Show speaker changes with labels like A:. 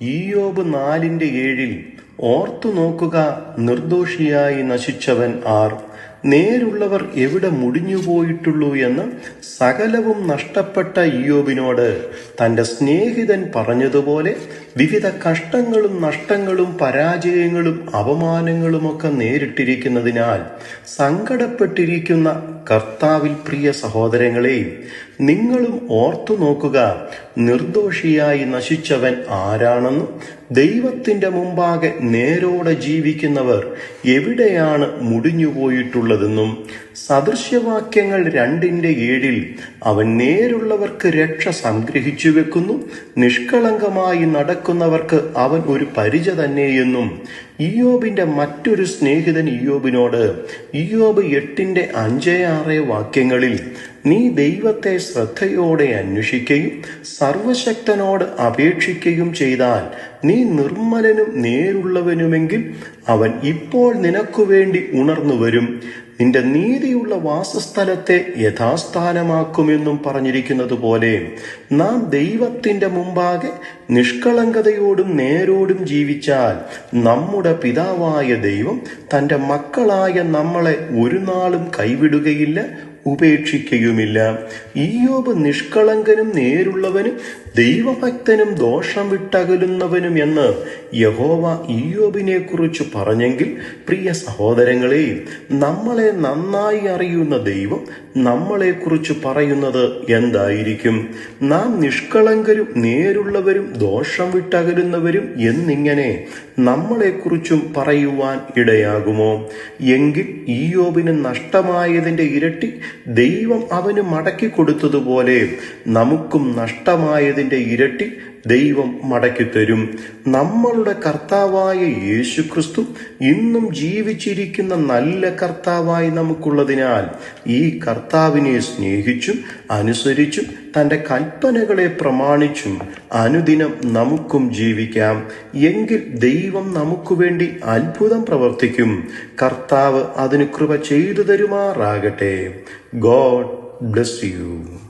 A: ഈയോബ് നാലിന്റെ ഏഴിൽ ഓർത്തു നോക്കുക നിർദോഷിയായി നശിച്ചവൻ ആർ. നേരുള്ളവർ എവിടെ മുടിഞ്ഞുപോയിട്ടുള്ളൂ എന്ന് സകലവും നഷ്ടപ്പെട്ട ഇയോബിനോട് തന്റെ സ്നേഹിതൻ പറഞ്ഞതുപോലെ വിവിധ കഷ്ടങ്ങളും നഷ്ടങ്ങളും പരാജയങ്ങളും അപമാനങ്ങളുമൊക്കെ നേരിട്ടിരിക്കുന്നതിനാൽ സങ്കടപ്പെട്ടിരിക്കുന്ന കർത്താവിൽ പ്രിയ സഹോദരങ്ങളെ നിങ്ങളും ഓർത്തു നോക്കുക നിർദോഷിയായി നശിച്ചവൻ ആരാണെന്നും. ദൈവത്തിന്റെ മുമ്പാകെ നേരോടെ ജീവിക്കുന്നവർ എവിടെയാണ് മുടിഞ്ഞുപോയിട്ടുള്ളതെന്നും സദൃശ്യവാക്യങ്ങൾ രണ്ടിന്റെ ഏഴിൽ അവൻ നേരുള്ളവർക്ക് രക്ഷ സംഗ്രഹിച്ചു വെക്കുന്നു നിഷ്കളങ്കമായി നടക്കുന്നവർക്ക് അവൻ ഒരു പരിച തന്നെയെന്നും ഇയോബിന്റെ മറ്റൊരു സ്നേഹിതൻ ഇയോബിനോട് ഇയോബ് എട്ടിന്റെ അഞ്ചേ ആറ് വാക്യങ്ങളിൽ നീ ദൈവത്തെ ശ്രദ്ധയോടെ അന്വേഷിക്കുകയും സർവശക്തനോട് അപേക്ഷിക്കുകയും ചെയ്താൽ നീ നിർമ്മലനും നേരുള്ളവനുമെങ്കിൽ അവൻ ഇപ്പോൾ നിനക്കു വേണ്ടി ഉണർന്നു വരും നിന്റെ നീതിയുള്ള വാസസ്ഥലത്തെ യഥാസ്ഥാനമാക്കുമെന്നും പറഞ്ഞിരിക്കുന്നത് പോലെ നാം ദൈവത്തിന്റെ മുമ്പാകെ നിഷ്കളങ്കതയോടും നേരോടും ജീവിച്ചാൽ നമ്മുടെ പിതാവായ ദൈവം തന്റെ മക്കളായ നമ്മളെ ഒരു നാളും കൈവിടുകയില്ല ഉപേക്ഷിക്കുകയുമില്ല ഈയോബ് നിഷ്കളങ്കനും നേരുള്ളവനും ദൈവഭക്തനും ദോഷം വിട്ടകലുന്നവനും എന്ന് യഹോവ ഈയോബിനെ കുറിച്ച് പറഞ്ഞെങ്കിൽ പ്രിയ സഹോദരങ്ങളെ നമ്മളെ നന്നായി അറിയുന്ന ദൈവം നമ്മളെക്കുറിച്ച് പറയുന്നത് എന്തായിരിക്കും? നാം നിഷ്കളങ്കരും നേരുള്ളവരും ദോഷം വിട്ടകലുന്നവരും എന്നിങ്ങനെ നമ്മളെക്കുറിച്ചും പറയുവാൻ ഇടയാകുമോ? എങ്കിൽ ഈയോബിന് നഷ്ടമായതിന്റെ ഇരട്ടി ദൈവം അവന് മടക്കി കൊടുത്തതുപോലെ നമുക്കും നഷ്ടമായതിന്റെ ഇരട്ടി ദൈവം മടക്കി തരും. നമ്മളുടെ കർത്താവായ യേശു ക്രിസ്തു ഇന്നും ജീവിച്ചിരിക്കുന്ന നല്ല കർത്താവായി നമുക്കുള്ളതിനാൽ ഈ കർത്താവിനെ സ്നേഹിച്ചും അനുസരിച്ചും തന്റെ കൽപ്പനകളെ പ്രമാണിച്ചും അനുദിനം നമുക്കും ജീവിക്കാം. എങ്കിൽ ദൈവം നമുക്ക് വേണ്ടി അത്ഭുതം പ്രവർത്തിക്കും. കർത്താവ് അതിന് കൃപ ചെയ്തു തരുമാറാകട്ടെ. God bless you.